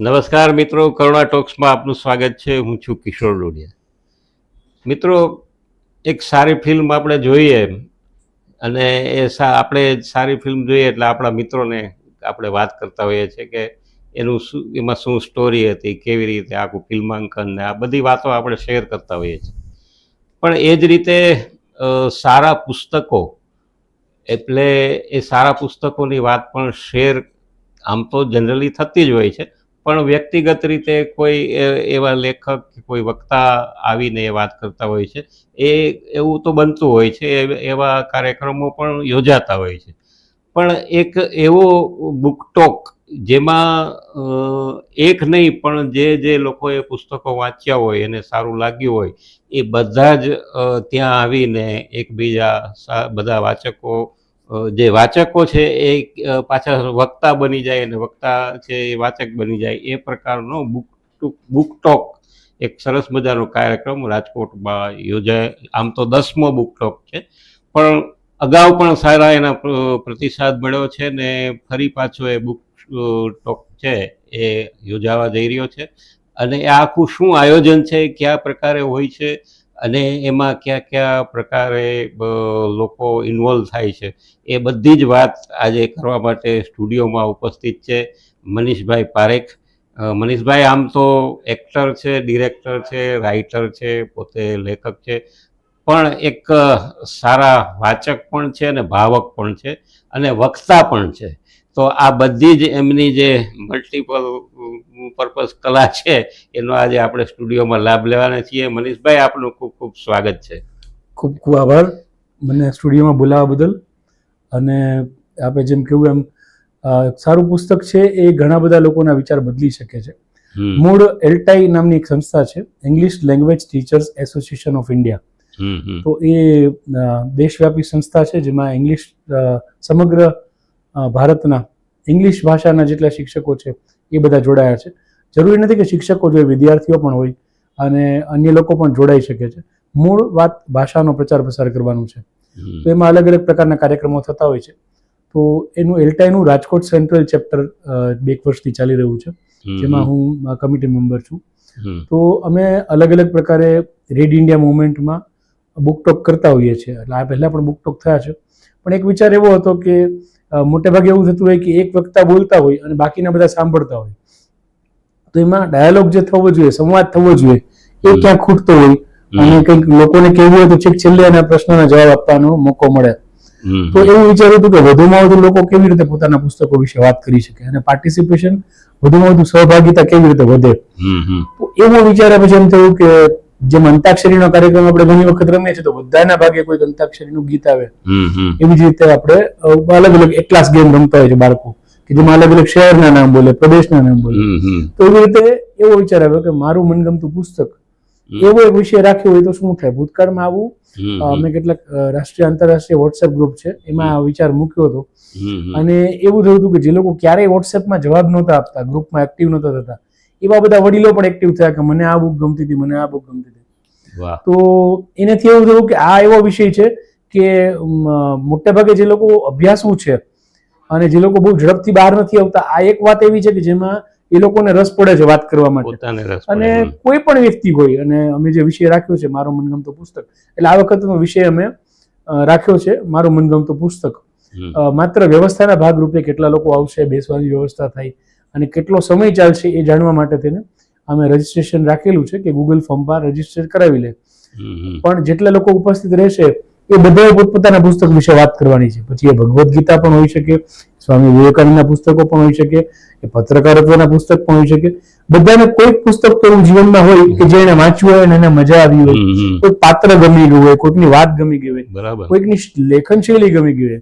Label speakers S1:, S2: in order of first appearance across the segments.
S1: નમસ્કાર મિત્રો, કરુણા ટોક્સમાં આપનું સ્વાગત છે. હું છું કિશોર ડોડિયા. મિત્રો, એક સારી ફિલ્મ આપણે જોઈએ અને એ સા, આપણે સારી ફિલ્મ જોઈએ એટલે આપણા મિત્રોને આપણે વાત કરતા હોઈએ છીએ કે એનું શું, એમાં શું સ્ટોરી હતી, કેવી રીતે આખું ફિલ્માંકન ને આ બધી વાતો આપણે શેર કરતા હોઈએ છીએ. પણ એ જ રીતે સારા પુસ્તકો, એટલે એ સારા પુસ્તકોની વાત પણ શેર આમ તો જનરલી થતી જ હોય છે. પણ વ્યક્તિગત રીતે કોઈ એવા લેખક કે કોઈ વક્તા આવીને એ વાત કરતા હોય છે. એ એવું તો બનતું હોય છે એવા કાર્યક્રમો પણ યોજાતા હોય છે. પણ એક એવો બુકટોક જેમાં એક નહીં, પણ જે જે લોકોએ પુસ્તકો વાંચ્યા હોય, એને સારું લાગ્યું હોય, એ બધા જ ત્યાં આવીને એકબીજા બધા વાચકો જે વાચકો છે એ પાછા વક્તા બની જાય અને વક્તા છે એ વાચક બની જાય એ પ્રકારનો બુક બુક ટોક એક સરસ મજાનો કાર્યક્રમ રાજકોટમાં યોજાય. આમ તો દસમો બુક ટોક છે. પણ અગાઉ પણ સારા એના પ્રતિસાદ મળ્યો છે ને ફરી પાછો એ બુક ટોક છે એ યોજાવા જઈ રહ્યો છે. અને એ આખું શું આયોજન છે, કયા પ્રકારે હોય છે અને એમાં કયા કયા પ્રકારે લોકો ઇન્વોલ્વ થાય છે, એ બધી જ વાત આજે કરવા માટે સ્ટુડિયોમાં ઉપસ્થિત છે મનીષભાઈ પારેખ. મનીષભાઈ આમ તો એક્ટર છે ડિરેક્ટર છે રાઇટર છે, પોતે લેખક છે, પણ એક સારા વાચક પણ છે અને ભાવક પણ છે અને વક્તા પણ છે. તો આ બધી જ એમની જે મલ્ટિપલ પર્પઝ કલા છે એનો આજે આપણે સ્ટુડિયોમાં લાભ લેવાના છીએ. મનીષભાઈ આપનું ખૂબ ખૂબ સ્વાગત છે.
S2: ખૂબ ખૂબ આભાર મને સ્ટુડિયોમાં બોલાવવા બદલ. અને આપણે જેમ કહ્યું એમ સારું પુસ્તક છે એ ઘણા બધા લોકોના વિચાર બદલી શકે છે. મૂળ એલ્ટાઈ નામની એક સંસ્થા છે English language teachers association of India તો એ દેશવ્યાપી સંસ્થા છે જેમાં ઇંગ્લિશ સમગ્ર ભારતના ઇંગ્લિશ ભાષાના જેટલા શિક્ષકો છે એ બધા જોડાયા છે. જરૂરી નથી કે શિક્ષકો જોઈએ વિદ્યાર્થીઓ પણ હોય અને અન્ય લોકો પણ જોડાઈ શકે છે. મૂળ વાત ભાષાનો પ્રચાર પ્રસાર કરવાનું છે. તો એમાં અલગ અલગ પ્રકારના કાર્યક્રમો થતા હોય છે. તો એનું એલટાઈનું રાજકોટ સેન્ટ્રલ ચેપ્ટર બે વર્ષથી ચાલી રહ્યું છે. જેમાં હું કમિટી મેમ્બર છું. તો અમે અલગ અલગ પ્રકારે રેડ ઇન્ડિયા મુવમેન્ટમાં બુકટોક કરતા હોઈએ છીએ. એટલે આ પહેલાં પણ બુકટોક થયા છે. પણ એક વિચાર એવો હતો કે મોટે ભાગે એવું થતું હોય કે એક વક્તા બોલતા હોય અને બાકીના બધા સાંભળતા હોય. તો એમાં ડાયલોગ જે થવો જોઈએ સંવાદ થવો જોઈએ એ ક્યાં ખૂટતો હોય અને કંઈક લોકોને કેવું હોય તો છેક છેલ્લે એના પ્રશ્નોના જવાબ આપવાનો મોકો મળે. તો એવું વિચાર્યું હતું કે વધુમાં વધુ લોકો કેવી રીતે પોતાના પુસ્તકો વિશે વાત કરી શકે અને પાર્ટિસિપેશન વધુમાં વધુ સહભાગિતા કેવી રીતે વધે. તો એવું વિચાર્યા પછી એમ થયું કે જેમ અંતાક્ષરીનો કાર્યક્રમ આપણે ઘણી વખત રમીએ છીએ તો બધાના ભાગે કોઈ અંતાક્ષરીનું ગીત આવે. એવી જ રીતે આપણે અલગ અલગ એક ક્લાસ ગેમ રમતા હોય છે બાળકો કે જેમાં અલગ અલગ શહેરના નામ બોલે પ્રદેશના નામ બોલે. તો એવી રીતે એવો વિચાર આવ્યો કે મારું મનગમતું પુસ્તક એવો એક વિષય રાખ્યો હોય તો શું થાય? ભૂતકાળમાં આવું અમે કેટલાક રાષ્ટ્રીય આંતરરાષ્ટ્રીય વોટ્સએપ ગ્રુપ છે એમાં આ વિચાર મૂક્યો હતો. અને એવું થયું હતું કે જે લોકો ક્યારેય વોટ્સએપમાં જવાબ નહોતા આપતા ગ્રુપમાં એક્ટિવ નહોતા થતા. એવા બધા વડીલો પણ એક્ટિવ થયા કે મને આ બુક ગમતી હતી મને આ બુક ગમતી હતી. તો એનાથી એવું થયું કે આ એવો વિષય છે કે મોટે ભાગે જે લોકો અભ્યાસુ છે અને જે લોકો બહુ ઝડપથી બહાર નથી આવતા આ એક વાત એવી છે કે જેમાં એ લોકોને રસ પડે છે વાત કરવા માટે. અને કોઈ પણ વ્યક્તિ હોય અને અમે જે વિષય રાખ્યો છે મારો મનગમતો પુસ્તક એટલે આ વખતનો વિષય અમે રાખ્યો છે મારો મનગમતો પુસ્તક. માત્ર વ્યવસ્થાના ભાગરૂપે કેટલા લોકો આવશે બેસવાની વ્યવસ્થા થાય અને કેટલો સમય ચાલશે એ જાણવા માટે તેને અમે રજીસ્ટ્રેશન રાખેલું છે કે ગૂગલ ફોર્મ પર રજિસ્ટર કરાવી લે. પણ જેટલા લોકો ઉપસ્થિત રહેશે એ બધાએ પોતપોતાના પુસ્તક વિશે વાત કરવાની છે પછી એ ભગવદ્ ગીતા પણ હોઈ શકે સ્વામી વિવેકાનંદના પુસ્તકો પણ હોઈ શકે એ પત્રકારત્વના પુસ્તક પણ હોઈ શકે બધાને કોઈક પુસ્તક તો એવું જીવનમાં હોય કે જે એને વાંચ્યું હોય અને એને મજા આવી હોય. કોઈ પાત્ર ગમી ગયું હોય કોઈકની વાત ગમી ગઈ હોય કોઈકની લેખન શૈલી ગમી ગઈ હોય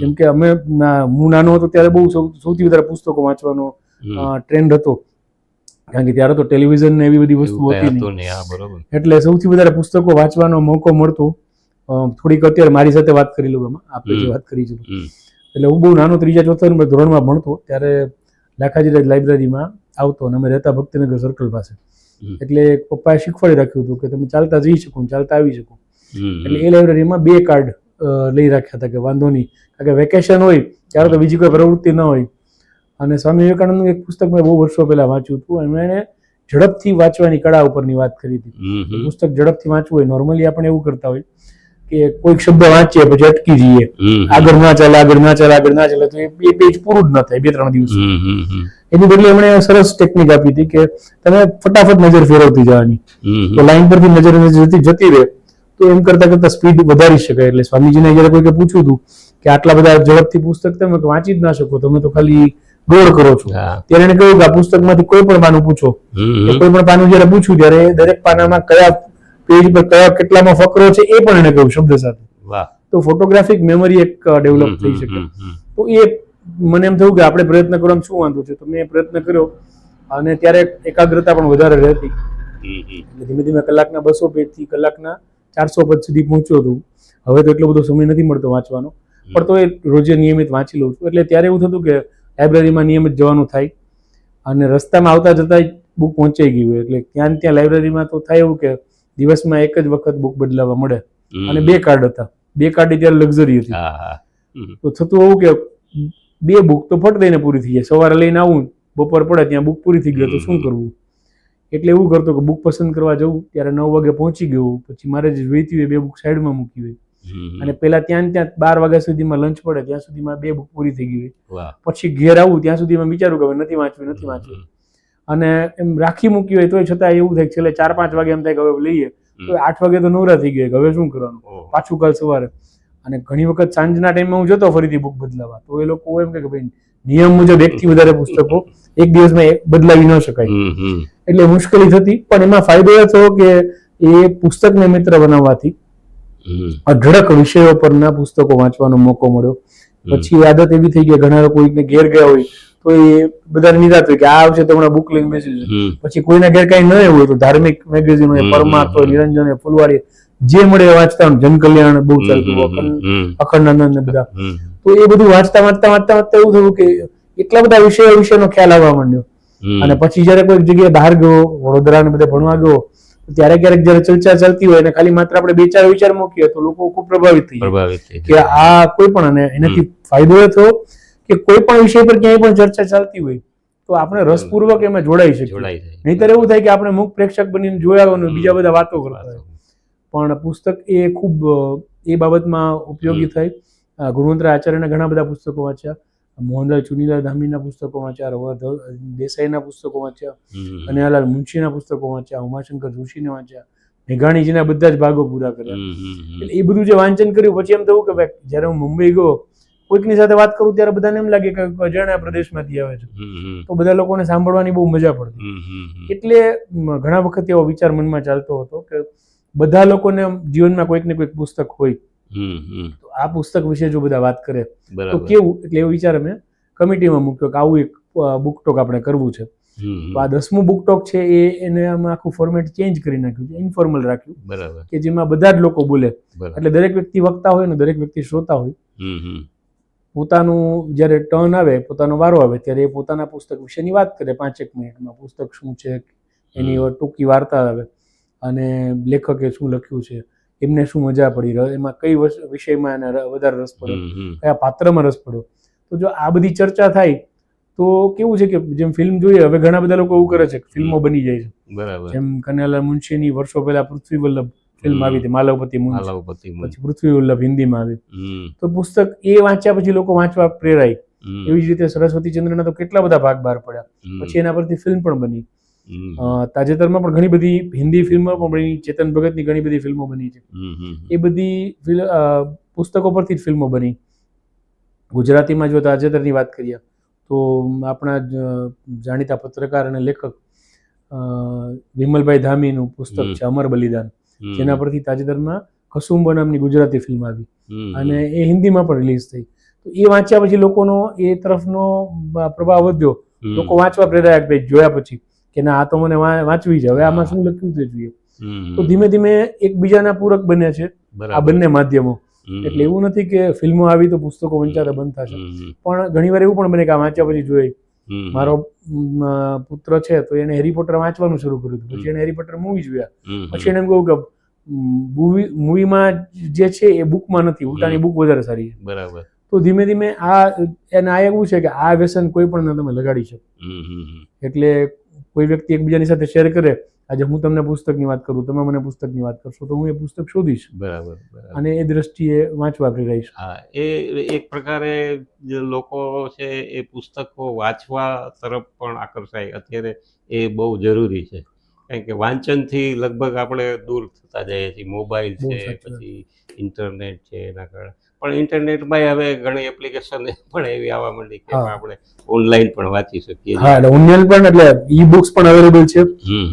S2: જેમ કે અમે હું નાનો હતો ત્યારે બહુ સૌથી વધારે પુસ્તકો વાંચવાનો. ટ્રેન્ડ હતો. કારણ કે ત્યારે તો ટેલિવિઝન ને એવી બધી વસ્તુ હતી નહીં. એટલે સૌથી વધારે પુસ્તકો વાંચવાનો મોકો મળતો. થોડીક અત્યારે મારી સાથે વાત કરી લઉં એમાં. આપણે જે વાત કરી છે. એટલે હું બહુ નાનો ત્રીજા ચોથા નંબર ધોરણમાં ભણતો. ત્યારે લાખાજી લાઇબ્રેરીમાં આવતો અને અમે રહેતા ભક્તિનગર સર્કલ પાસે. એટલે પપ્પાએ શીખવાડી રાખ્યું હતું કે તમે ચાલતા જઈ શકો ચાલતા આવી શકો. એટલે એ લાઇબ્રેરીમાં બે કાર્ડ લઈ રાખ્યા હતા કે વાંધો નહીં. કારણ કે વેકેશન હોય ત્યારે તો બીજી કોઈ પ્રવૃત્તિ ન હોય. અને સ્વામી વિવેકાનંદનું એક પુસ્તક મેં બહુ વર્ષો પહેલા વાંચ્યું હતું એમણે ઝડપથી વાંચવાની કળા ઉપરની વાત કરી હતી. પુસ્તક ઝડપથી વાંચવું હોય નોર્મલી આપણે એવું કરતા હોય કે કોઈક શબ્દ વાંચીએ પછી અટકી જઈએ આગળ ના ચાલે આગળ ના ચાલે આગળ ના ચાલે તો એ પેજ પૂરું જ ન થાય બે ત્રણ દિવસ. એની બદલે એમણે સરસ ટેકનિક આપી હતી કે તમે ફટાફટ નજર ફેરવતી જવાની તો. લાઈન પરથી નજર જતી જતી રહે તો એમ કરતા કરતા સ્પીડ વધારી શકાય એટલે સ્વામીજીને જયારે કોઈકે પૂછ્યું હતું કે આટલા બધા ઝડપથી પુસ્તક તમે વાંચી જ ના શકો તમે તો ખાલી ગોળ કરો છો. ત્યારે એને કહ્યું કે આ પુસ્તકમાંથી કોઈ પણ પાનું પૂછો. કોઈ પણ પાનું જયારે પૂછ્યું ત્યારે દરેક પાનામાં કયા પેજ પર કયા કેટલામાં ફકરો છે એ પણ એને કહ્યું શબ્દ સાથે. તો ફોટોગ્રાફિક મેમરી એક ડેવલપ થઈ શકે. તો એ મને એમ થયું કે આપણે પ્રયત્ન કરવાનું શું વાંધો છે? તો મેં પ્રયત્ન કર્યો અને ત્યારે એકાગ્રતા પણ વધારે રહેતી. ધીમે ધીમે કલાકના બસો પેજથી કલાકના ચારસો પદ સુધી પહોંચ્યો હતું હવે તો એટલો બધો સમય નથી મળતો વાંચવાનો. પણ તો એ રોજે નિયમિત વાંચી લઉં છું. એટલે ત્યારે એવું થતું કે લાઇબ્રેરીમાં નિયમિત જવાનું થાય અને રસ્તામાં આવતા જતા બુક પહોંચાઈ ગયું હોય. એટલે ત્યાં ત્યાં લાઇબ્રેરીમાં તો થાય એવું કે દિવસમાં એક જ વખત બુક બદલાવા મળે. અને બે કાર્ડ હતા. બે કાર્ડ ત્યારે લક્ઝરી હતી. તો થતું એવું કે બે બુક તો ફટ દઈને પૂરી થઈ જાય. સવારે લઈને આવું બપોર પડે ત્યાં બુક પૂરી થઈ ગયો તો શું કરવું? એટલે એવું કરતો કે બુક પસંદ કરવા જવું ત્યારે નવ વાગે પહોંચી ગયું. પછી મારે જે જોઈતી હોય બે બુક સાઈડમાં મૂકી હોય. અને પેલા ત્યાં ત્યાં બાર વાગ્યા સુધીમાં લંચ પડે ત્યાં સુધીમાં બે બુક પૂરી થઈ ગઈ પછી ઘેર આવું ત્યાં સુધીમાં વિચારું કે નથી વાંચવી નથી વાંચવી. અને એમ રાખી મૂકી હોય તોય છતાં એવું થાય છેલ્લે ચાર પાંચ વાગે એમ થાય કે હવે લઈએ. તો આઠ વાગે તો નવરા થઈ ગયા હવે શું કરવાનું? પાછું કાલ સવારે. અને ઘણી વખત સાંજના ટાઈમમાં હું જતો ફરીથી બુક બદલાવા. તો એ લોકો એમ કે ભાઈ નિયમ મુજબ એકથી વધારે પુસ્તકો એક દિવસમાં બદલાવી ન શકાય. એટલે મુશ્કેલી થતી પણ એમાં ફાયદો એ થયો કે એ પુસ્તકને મિત્ર બનાવવાથી. અઢળક વિષયો પરના પુસ્તકો વાંચવાનો મોકો મળ્યો. પછી આદત એવી થઈ ગઈ ઘણા લોકો ઘેર ગયા હોય તો એ બધા નિરાત હોય કે આ આવશે તો બુક લઈને બેસી. પછી કોઈના ઘેર કઈ ન હોય તો ધાર્મિક મેગેઝિન હોય પરમાર્થ હોય નિરંજન હોય ફૂલવાડી જે મળે વાંચતા જનકલ્યાણ બહુ ચાલતું અખંડાનંદ ને બધા. તો એ બધું વાંચતા વાંચતા વાંચતા વાંચતા એવું થયું કે એટલા બધા વિષયો વિશેનો ખ્યાલ આવવા માંડ્યો. અને પછી જયારે કોઈક જગ્યાએ બહાર ગયો વડોદરા ને બધે ભણવા ગયો ત્યારે ક્યારેક જયારે ચર્ચા ચાલતી હોય અને ખાલી માત્ર આપણે બે ચાર વિચાર મૂકીએ તો લોકો ખૂબ પ્રભાવિત થઈ
S1: પ્રભાવિત
S2: કે આ કોઈ પણ અને એનાથી ફાયદો એ થયો કે કોઈ પણ વિષય પર ક્યાંય પણ ચર્ચા ચાલતી હોય તો આપણે રસપૂર્વક એમાં જોડાઈ શકીએ.
S1: જાય.
S2: નહીતર એવું થાય કે આપણે મુખ પ્રેક્ષક બનીને જોયા હોય અને બીજા બધા વાતો કરતા હોય. પણ પુસ્તક એ ખૂબ એ બાબતમાં ઉપયોગી થાય. ગુણવંતરા આચાર્યના ઘણા બધા પુસ્તકો વાંચ્યા. મોહનલાલ ચુનીલાલ ધામીના પુસ્તકો વાંચ્યા રવા ધ- દેસાઈના પુસ્તકો વાંચ્યા
S1: હમ.
S2: કનૈયાલાલ મુનશીના પુસ્તકો વાંચ્યા ઉમાશંકર જોશીને વાંચ્યા મેઘાણીજીના બધા જ ભાગો પૂરા કર્યા. એટલે એ બધું જે વાંચન કર્યું પછી એમ થયું કે જ્યારે હું મુંબઈ ગયો કોઈકની સાથે વાત કરું ત્યારે બધાને એમ લાગે કે અજાણ્યા પ્રદેશમાંથી આવે છે. તો બધા લોકોને સાંભળવાની બહુ મજા પડતી. એટલે ઘણા વખત એવો વિચાર મનમાં ચાલતો હતો કે બધા લોકોને જીવનમાં કોઈક ને કોઈક પુસ્તક હોય આ પુસ્તક વિશે જો બધા વાત કરે તો કેવું? એટલે એવો વિચાર અમે કમિટીમાં મૂક્યો કે આવું એક બુક ટોક આપણે કરવું છે. તો આ દસમું બુક ટોક છે એ એને અમે આખું ફોર્મેટ ચેન્જ કરી નાખ્યું છે ઇન્ફોર્મલ રાખ્યું.
S1: બરાબર.
S2: કે જેમાં બધા જ લોકો બોલે. એટલે દરેક વ્યક્તિ વક્તા હોય ને દરેક વ્યક્તિ શ્રોતા હોય. પોતાનું જ્યારે ટર્ન આવે પોતાનો વારો આવે ત્યારે એ પોતાના પુસ્તક વિશેની વાત કરે. પાંચેક મિનિટમાં પુસ્તક શું છે એની ટૂંકી વાર્તા આવે. અને લેખકે શું લખ્યું છે એમને શું મજા પડી? એમાં કઈ વિષયમાં એને વધારે રસ પડ્યો. કયા પાત્રમાં રસ પડ્યો? તો જો આ બધી ચર્ચા થાય તો કેવું છે કે જેમ ફિલ્મ જોઈએ હવે ઘણા બધા લોકો એવું કરે છે ફિલ્મો બની જાય છે.
S1: બરાબર.
S2: જેમ કનૈયાલાલ મુનશીની વર્ષો પહેલા પૃથ્વી વલ્લભ ફિલ્મ આવી હતી માલવપતિ
S1: માલવપતિ
S2: પછી પૃથ્વી વલ્લભ હિન્દીમાં આવી. તો પુસ્તક એ વાંચ્યા પછી લોકો વાંચવા પ્રેરાય. એવી જ રીતે સરસ્વતી ચંદ્રના તો કેટલા બધા ભાગ બહાર પડ્યા પછી એના પરથી ફિલ્મ પણ બની. તાજેતરમાં પણ ઘણી બધી હિન્દી ફિલ્મો પણ બની ચેતન ભગતની ઘણી બધી ફિલ્મો બની છે. એ બધી પુસ્તકો પરથી જ ફિલ્મો બની. ગુજરાતીમાં જો તાજેતરની વાત કરીએ તો આપણા જાણીતા પત્રકાર અને લેખક વિમલભાઈ ધામીનું પુસ્તક છે અમર બલિદાન જેના પરથી તાજેતરમાં કસુંબો નામની ગુજરાતી ફિલ્મ આવી. અને એ હિન્દીમાં પણ રિલીઝ થઈ. તો એ વાંચ્યા પછી લોકોનો એ તરફનો પ્રભાવ વધ્યો. લોકો વાંચવા પ્રેરાયા જોયા પછી. કે ના આ તો મને વાંચવી છે. હવે આમાં શું લખ્યું છે જોઈએ. તો ધીમે ધીમે એકબીજાના પૂરક બને છે આ બંને માધ્યમો. એટલે એવું નથી કે ફિલ્મો આવી તો પુસ્તકો વંચાતા બંધ થશે. પણ ઘણીવાર એવું પણ બને કે આ વાંચ્યા પછી જોઈ મારો પુત્ર છે તો એને હેરી પોટર વાંચવાનું શરૂ કર્યું હતું. પછી એને હેરી પોટર મૂવી જોયા. પછી એને એમ કહ્યું કે મૂવી મૂવીમાં જે છે એ બુકમાં નથી. ઉલટાની બુક વધારે સારી છે.
S1: બરાબર.
S2: તો ધીમે ધીમે આ એને આ એવું છે કે આ વ્યસન કોઈ પણ તમે લગાડી શકો. એટલે કોઈ વ્યક્તિ એકબીજાની સાથે શેર કરે આજે હું તમને પુસ્તકની વાત કરું તમે મને પુસ્તકની વાત કરશો તો હું એ પુસ્તક શોધીશ.
S1: બરાબર
S2: અને એ દ્રષ્ટિએ વાંચવા પ્રેરાઈશ
S1: હા એ એક પ્રકારે જે લોકો છે એ પુસ્તકો વાંચવા તરફ પણ આકર્ષાય. અત્યારે એ બહુ જરૂરી છે. કારણ કે વાંચનથી લગભગ આપણે દૂર થતા જઈએ છીએ. મોબાઈલ છે પછી ઇન્ટરનેટ છે એના કારણે. પણ ઇન્ટરનેટમાં હવે ઘણી એપ્લિકેશન પણ એવી આવવા માંડી કે આપણે ઓનલાઈન પણ વાંચી શકીએ
S2: હા એટલે ઓનલાઈન પણ એટલે ઈ બુક્સ પણ અવેલેબલ છે.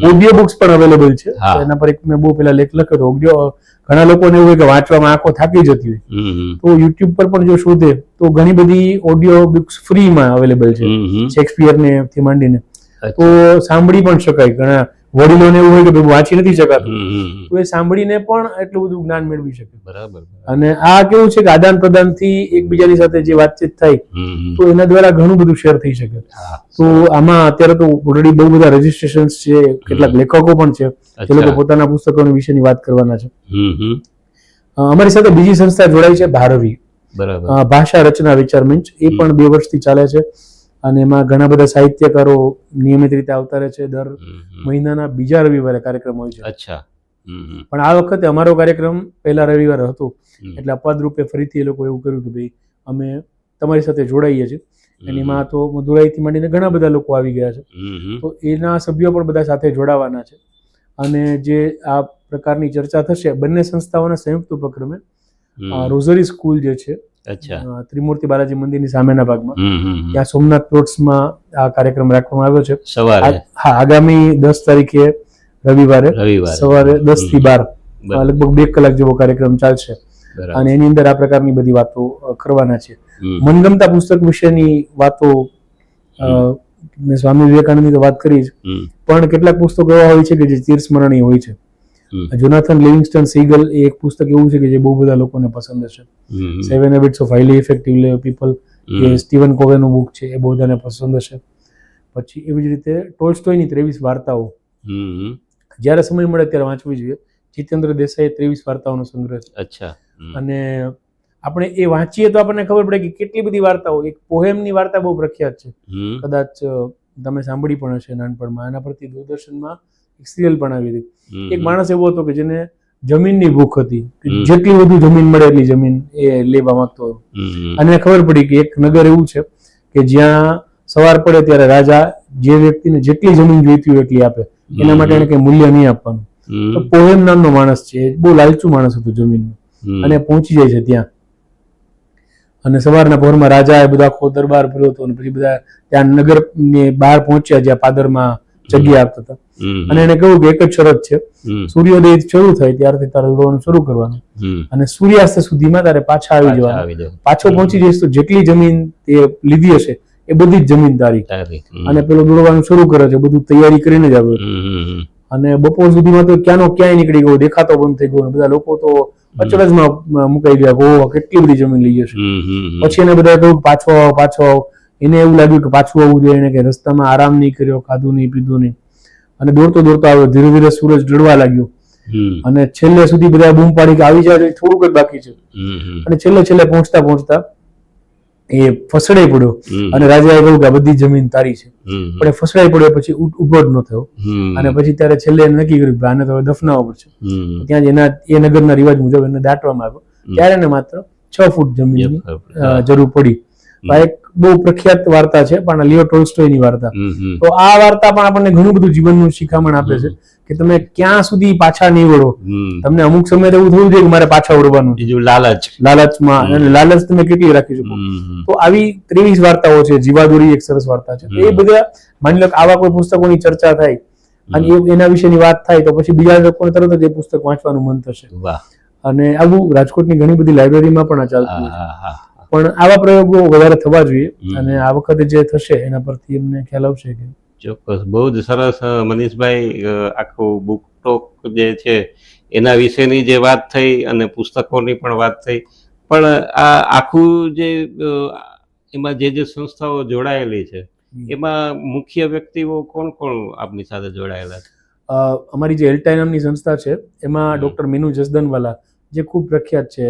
S2: ઓડિયો બુક્સ પણ અવેલેબલ છે. એના પર એક મેં બહુ પેલા લેખ લખ્યો ઓડિયો ઘણા લોકોને એવું હોય કે વાંચવામાં આંખો થાકી જતી હોય. તો યુટ્યુબ પર પણ જો શોધે તો ઘણી બધી ઓડિયો બુક્સ ફ્રીમાં અવેલેબલ છે. શેક્સપિયર ને થી માંડીને. તો સાંભળી પણ શકાય. ઘણા વડીલોને એવું હોય કે ભાઈ વાંચી નથી શકાતું. તો એ સાંભળીને પણ એટલું બધું જ્ઞાન મેળવી શકે.
S1: બરાબર.
S2: અને આ કેવું છે કે આદાન પ્રદાનથી એકબીજાની સાથે જે વાતચીત થાય. તો એના દ્વારા ઘણું બધું શેર થઈ શકે. તો આમાં અત્યારે તો ઓલરેડી બહુ બધા રજીસ્ટ્રેશન છે કેટલાક લેખકો પણ છે જે લોકો. પોતાના પુસ્તકોની વિશેની વાત કરવાના છે. અમારી સાથે બીજી સંસ્થા જોડાઈ છે ભારવી.
S1: બરાબર.
S2: ભાષા રચના વિચાર મંચ એ પણ બે વર્ષથી ચાલે છે. અને એમાં ઘણા બધા સાહિત્યકારો નિયમિત રીતે આવતા રહે છે. દર. મહિનાના બીજા રવિવારે કાર્યક્રમ હોય છે.
S1: અચ્છા.
S2: પણ આ વખતે અમારો કાર્યક્રમ પહેલા રવિવારે હતો. એટલે અપવાદ રૂપે ફરીથી એ લોકો એવું કર્યું કે ભાઈ અમે તમારી સાથે જોડાઈએ છીએ. અને એમાં તો મદુરાઈથી માંડીને ઘણા બધા લોકો આવી ગયા છે. તો એના સભ્યો પણ બધા સાથે જોડાવાના છે. અને જે આ પ્રકારની ચર્ચા થશે બંને સંસ્થાઓના સંયુક્ત ઉપક્રમે. રોઝરી સ્કૂલ જે છે
S1: અચ્છા.
S2: ત્રિમૂર્તિ બાલાજી મંદિરની સામેના ભાગમાં. ત્યાં સોમનાથ પ્લોટ્સમાં આ કાર્યક્રમ રાખવામાં આવ્યો છે.
S1: સવારે?
S2: હા આગામી દસ તારીખે રવિવારે. સવારે દસથી બાર. લગભગ બે કલાક જેવો કાર્યક્રમ ચાલશે. અને એની અંદર આ પ્રકારની બધી વાતો કરવાના છે. મનગમતા પુસ્તક વિશેની વાતો મેં સ્વામી વિવેકાનંદની તો વાત કરી જ. પણ કેટલાક પુસ્તકો એવા હોય છે કે જે ચિરસ્મરણીય હોય છે. જોનાથન લિવિંગસ્ટન સીગલ એ એક પુસ્તક એવું છે કે જે બહુ બધા લોકોને પસંદ છે. Seven habits of highly effective people. A Steven કોવેનું બુક છે એ બહુ બધાને પસંદ હશે. પછી એવી જ રીતે ટોલ્સ્ટોયની ત્રેવીસ વાર્તાઓ. જ્યારે સમય મળે ત્યારે વાંચવી જોઈએ. જીતેન્દ્ર દેસાઈ ત્રેવીસ વાર્તાઓનો સંગ્રહ છે.
S1: અચ્છા.
S2: અને આપણે એ વાંચીએ તો આપણને ખબર પડે કે કેટલી બધી વાર્તાઓ એક પોહેમની વાર્તા બહુ પ્રખ્યાત છે. કદાચ તમે સાંભળી પણ હશે નાનપણમાં. એના પરથી દૂરદર્શનમાં એક સિરિયલ પણ આવી હતી એક માણસ એવો હતો કે જેને જમીનની ભૂખ હતી જેટલી વધુ જમીન મળે એટલી જમીન એ લેવા માંગતો હતો. અને ખબર પડી કે એક નગર એવું છે કે જ્યાં સવાર પડે ત્યારે રાજા જે વ્યક્તિને જેટલી જમીન જોઈતી હોય એટલી આપે. એના માટે એને કઈ મૂલ્ય નહીં આપવાનું. તો પોહેમ નામનો માણસ છે બહુ લાલચુ માણસ હતો જમીનનો. અને પહોંચી જાય છે ત્યાં. અને સવારના પહોરમાં રાજા એ બધા આખો દરબાર ભર્યો હતો અને પછી બધા ત્યાં નગરની બહાર પહોંચ્યા જ્યાં પાદરમાં જગ્યા આપતા હતા. અને એને કહ્યું કે એક જ શરત છે. સૂર્યોદય શરૂ થાય ત્યારથી તારે દોડવાનું શરૂ કરવાનું. અને સૂર્યાસ્ત સુધીમાં તારે પાછા આવી જવાનું. પાછો પહોંચી જઈશ તો જેટલી જમીન તે લીધી હશે એ બધી જ જમીન તારી. અને પેલો દોડવાનું શરૂ કરે છે બધું તૈયારી કરીને જ આવ્યો. અને બપોર સુધીમાં તો ક્યાંનો ક્યાંય નીકળી ગયો દેખાતો બંધ થઈ ગયો. બધા લોકો તો અચરજમાં મુકાઈ ગયા કે કેટલી બધી જમીન લઈ જશે. પછી એને બધા કહ્યું પાછો આવો પાછો આવો. એને એવું લાગ્યું કે પાછું આવવું જોઈએ એને કે રસ્તામાં આરામ નહીં કર્યો ખાધું નહીં પીધું નહીં. અને દોડતો દોડતો આવ્યો ધીરે ધીરે સૂરજ ડળવા લાગ્યો. અને છેલ્લે સુધી બધા બૂમ પાડી કે આવી જાય થોડુંક જ બાકી છે. અને છેલ્લે છેલ્લે પહોંચતા પહોંચતા એ ફસડાઈ પડ્યો. અને રાજાએ કહ્યું કે આ બધી જમીન તારી છે. પણ એ ફસડાઈ પડ્યો પછી ઊભો જ ન થયો. અને પછી ત્યારે છેલ્લે એને નક્કી કર્યું કે આને તો હવે પડશે. ત્યાં જ એના એ નગરના રિવાજ મુજબ એને દાટવામાં આવ્યો. ત્યારે એને માત્ર છ ફૂટ જમીનની જરૂર પડી. આ એક બહુ પ્રખ્યાત વાર્તા છે પણ લિયો ટોલ્સ્ટોયની વાર્તા. તો આ વાર્તા પણ આપણને ઘણું બધું જીવનનું શિખામણ આપે છે કે તમે ક્યાં સુધી પાછા નહીં વળો. તમને અમુક સમય એવું થયું છે કે મારે પાછા વળવાનું છે.
S1: બીજું લાલચ.
S2: લાલચમાં અને લાલચ તમે કેટલી રાખી શકો. તો આવી ત્રેવીસ વાર્તાઓ છે જીવાદોરી એક સરસ વાર્તા છે. એ બધા માની લો આવા કોઈ પુસ્તકોની ચર્ચા થાય અને એના વિશેની વાત થાય તો પછી બીજા લોકોને તરત જ એ પુસ્તક વાંચવાનું મન થશે. અને આવું રાજકોટની ઘણી બધી લાઇબ્રેરીમાં પણ આ ચાલતું પણ આવા પ્રયોગો વધારે થવા જોઈએ અને આ વખતે જે થશે એના પરથી અમને ખ્યાલ આવશે કે
S1: ચોક્કસ. બહુ જ સરસ મનીષભાઈ આખું બુક ટોક જે છે એના વિશેની જે વાત થઈ અને પુસ્તકોની પણ વાત થઈ. પણ આ આખું જે એમાં જે જે સંસ્થાઓ જોડાયેલી છે એમાં મુખ્ય વ્યક્તિઓ કોણ કોણ આપની સાથે જોડાયેલા છે?
S2: અમારી જે એલ્ટાઇનમની સંસ્થા છે એમાં. ડોક્ટર મીનુ જસદનવાલા જે ખૂબ પ્રખ્યાત છે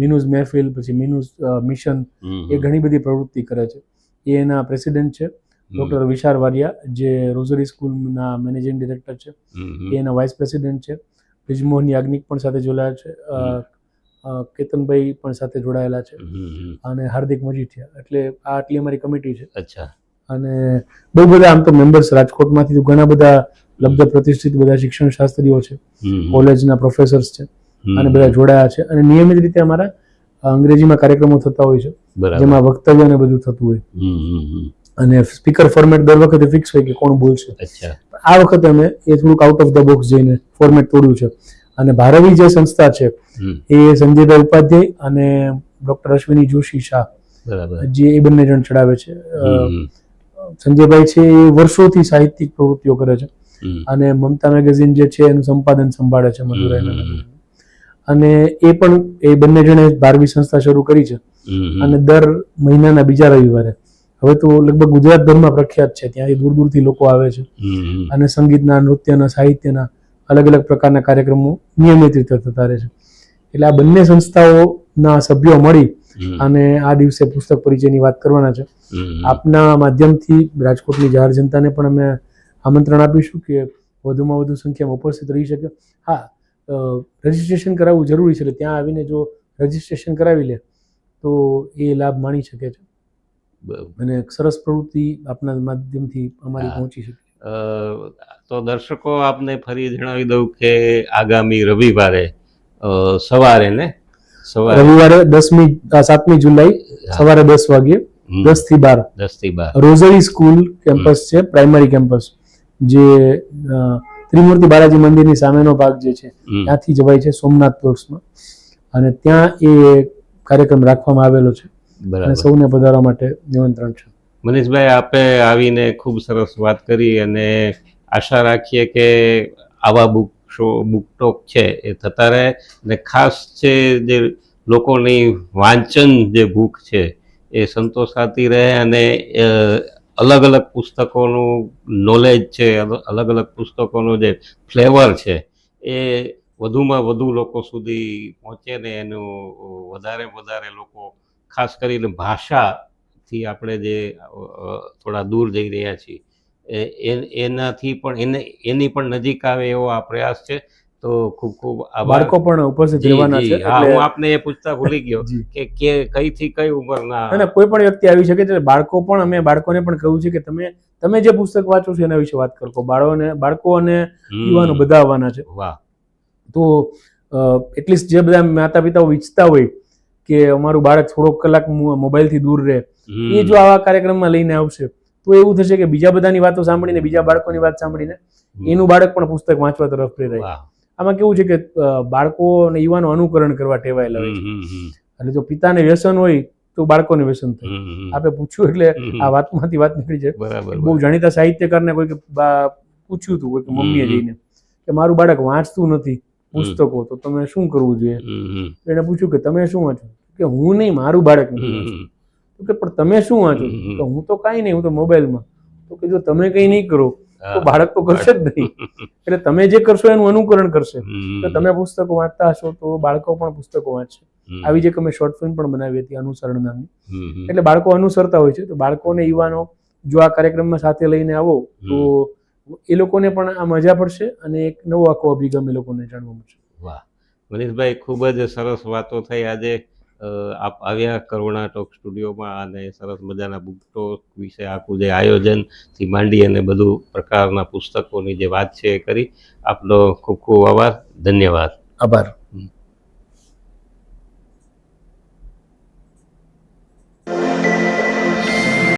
S2: મિનુઝ મહેફિલ પછી મિનુઝ મિશન એ ઘણી બધી પ્રવૃત્તિ કરે છે. એ એના પ્રેસિડેન્ટ છે ડોક્ટર વિશાર વારિયા જે રોઝરી સ્કૂલના મેનેજિંગ ડિરેક્ટર છે. એ એના વાઇસ પ્રેસિડેન્ટ છે. બ્રિજમોહન યાજ્ઞિક પણ સાથે જોડાયા છે. કેતનભાઈ પણ સાથે જોડાયેલા છે. અને હાર્દિક મજીઠિયા એટલે આ આટલી અમારી કમિટી છે.
S1: અચ્છા.
S2: અને બહુ બધા આમ તો મેમ્બર્સ રાજકોટમાંથી તો ઘણા બધા લબ્ધ પ્રતિષ્ઠિત બધા શિક્ષણ શાસ્ત્રીઓ છે. કોલેજના પ્રોફેસર્સ છે. અને બધા જોડાયા છે. અને નિયમિત રીતે અમારા અંગ્રેજીમાં કાર્યક્રમો થતા હોય છે. જેમાં વક્તવ્ય અને બધું થતું હોય. અને સ્પીકર ફોર્મેટ દર વખતે ફિક્સ હોય કે કોણ બોલશે. આ વખતે અમે એ થોડુંક આઉટ ઓફ ધ બોક્સ જઈને ફોર્મેટ તોડ્યું છે. અને ભારવી જે સંસ્થા છે એ સંજયભાઈ ઉપાધ્યાય અને ડોક્ટર અશ્વિની જોશી શાહ જે એ બંને જણ ચડાવે છે. સંજયભાઈ છે એ વર્ષોથી સાહિત્યિક પ્રવૃત્તિઓ કરે છે. અને મમતા મેગેઝિન જે છે એનું સંપાદન સંભાળે છે મધુરાયના. અને એ પણ એ બંને જણે બારવી સંસ્થા શરૂ કરી છે. અને દર મહિનાના બીજા રવિવારે. હવે તો લગભગ ગુજરાતભરમાં પ્રખ્યાત છે ત્યાંથી દૂર દૂરથી લોકો આવે છે. અને સંગીતના નૃત્યના સાહિત્યના અલગ અલગ પ્રકારના કાર્યક્રમો નિયમિત રીતે થતા રહે છે. એટલે આ બંને સંસ્થાઓના સભ્યો મળી અને આ દિવસે પુસ્તક પરિચયની વાત કરવાના છે. આપના માધ્યમથી રાજકોટની જાહેર જનતાને પણ અમે આમંત્રણ આપીશું કે વધુમાં વધુ સંખ્યામાં ઉપસ્થિત રહી શકે. હા રજિસ્ટ્રેશન કરાવવું જરૂરી છે એટલે ત્યાં આવીને જો રજિસ્ટ્રેશન કરાવી લે તો એ લાભ માણી શકે છે. અને સરસ પ્રવૃત્તિ આપના માધ્યમથી અમારી પહોંચી શકે.
S1: તો દર્શકો આપને ફરી જણાવી દઉં કે આગામી રવિવારે સવારે ને? સવારે.
S2: રવિવારે દસમી સાતમી જુલાઈ સવારે દસ વાગ્યે દસથી બાર.
S1: દસથી બાર.
S2: રોઝરી સ્કૂલ કેમ્પસ છે પ્રાઇમરી કેમ્પસ જે ત્રિમૂર્તિ બાલાજી મંદિરની સામેનો ભાગ જે છે ત્યાંથી જવાય છે સોમનાથ ટોર્સમાં અને ત્યાં એ કાર્યક્રમ રાખવામાં આવેલો છે. અને સૌને પધારવા માટે નિમંત્રણ છે.
S1: મનીષભાઈ આપે આવીને ખૂબ સરસ વાત કરી અને આશા રાખીએ કે આવા બુક શો બુક ટોક છે એ થતા રહે. અને ખાસ છે જે લોકોની વાંચન જે ભૂખ છે એ સંતોષાતી રહે અને અલગ અલગ પુસ્તકોનું નોલેજ છે અલગ અલગ પુસ્તકોનું જે ફ્લેવર છે, એ વધુમાં વધુ લોકો સુધી પહોંચે ને એનું વધારે વધારે લોકો, ખાસ કરીને ભાષાથી આપણે જે થોડા દૂર જઈ રહ્યા છીએ એનાથી પણ, એને, એની પણ નજીક આવે એવો આ પ્રયાસ છે. તો ખૂબ ખૂબ
S2: બાળકો પણ ઉપસ્થિત રહેવાના છે
S1: હું આપને એ પૂછતા ભૂલી ગયો કે કે કઈ થી કઈ ઉંમરના
S2: અને કોઈ પણ વ્યક્તિ આવી શકે છે. બાળકો પણ અમે બાળકોને પણ કહ્યું છે કે તમે તમે જે પુસ્તક વાંચો છો એના વિશે વાત કરો. બાળકોને બાળકો અને યુવાનો બધા આવવાના છે.
S1: વાહ.
S2: તો એટલીસ્ટ જે બધા માતા પિતાઓ ઈચ્છતા હોય કે અમારું બાળક થોડોક કલાક મોબાઈલથી દૂર રહે એ જો આવા કાર્યક્રમમાં લઈને આવશે તો એવું થશે કે બીજા બધાની વાતો સાંભળીને બીજા બાળકોની વાત સાંભળીને એનું બાળક પણ પુસ્તક વાંચવા તરફ પ્રેરાય. આમાં કેવું છે કે બાળકો અને યુવાનો અનુકરણ કરવા ટેવાયેલા હોય છે. એટલે જો પિતાને વ્યસન હોય તો બાળકોને વ્યસન થાય. આપે પૂછ્યું એટલે આ વાતમાંથી વાત નીકળી જાય.
S1: બરાબર
S2: બહુ જાણીતા સાહિત્યકારને કોઈ કે પૂછ્યું હતું કોઈ મમ્મીએ જઈને કે મારું બાળક વાંચતું નથી પુસ્તકો તો તમે શું કરવું જોઈએ? એને પૂછ્યું કે તમે શું વાંચો? કે હું નહીં મારું બાળક નથી તો કે પણ તમે શું વાંચો? તો હું તો કાંઈ નહીં હું તો મોબાઈલમાં. તો કે જો તમે કંઈ નહીં કરો તો બાળક તો કરશે જ નહીં. એટલે તમે જે કરશો એનું અનુકરણ કરશે. તો તમે પુસ્તકો વાંચતા હશો તો બાળકો પણ પુસ્તકો વાંચશે. આવી જે અમે શોર્ટ ફિલ્મ પણ બનાવી હતી અનુસરણ નામની. એટલે બાળકો અનુસરતા હોય છે. તો બાળકોને યુવાનો જો આ કાર્યક્રમમાં સાથે લઈને આવો તો એ લોકોને પણ આ મજા પડશે અને એક નવો આખો અભિગમ એ લોકોને જાણવા મળશે.
S1: વાહ. મનીષભાઈ ખૂબ જ સરસ વાતો થઈ આજે. આપ આવ્યા કરુણા ટોક સ્ટુડિયોમાં અને સરસ મજાના બુક ટોક વિશે આખું જે આયોજનથી માંડી અને બધું પ્રકારના પુસ્તકોની જે વાત છે એ કરી. આપનો ખૂબ ખૂબ આભાર. ધન્યવાદ.
S2: આભાર.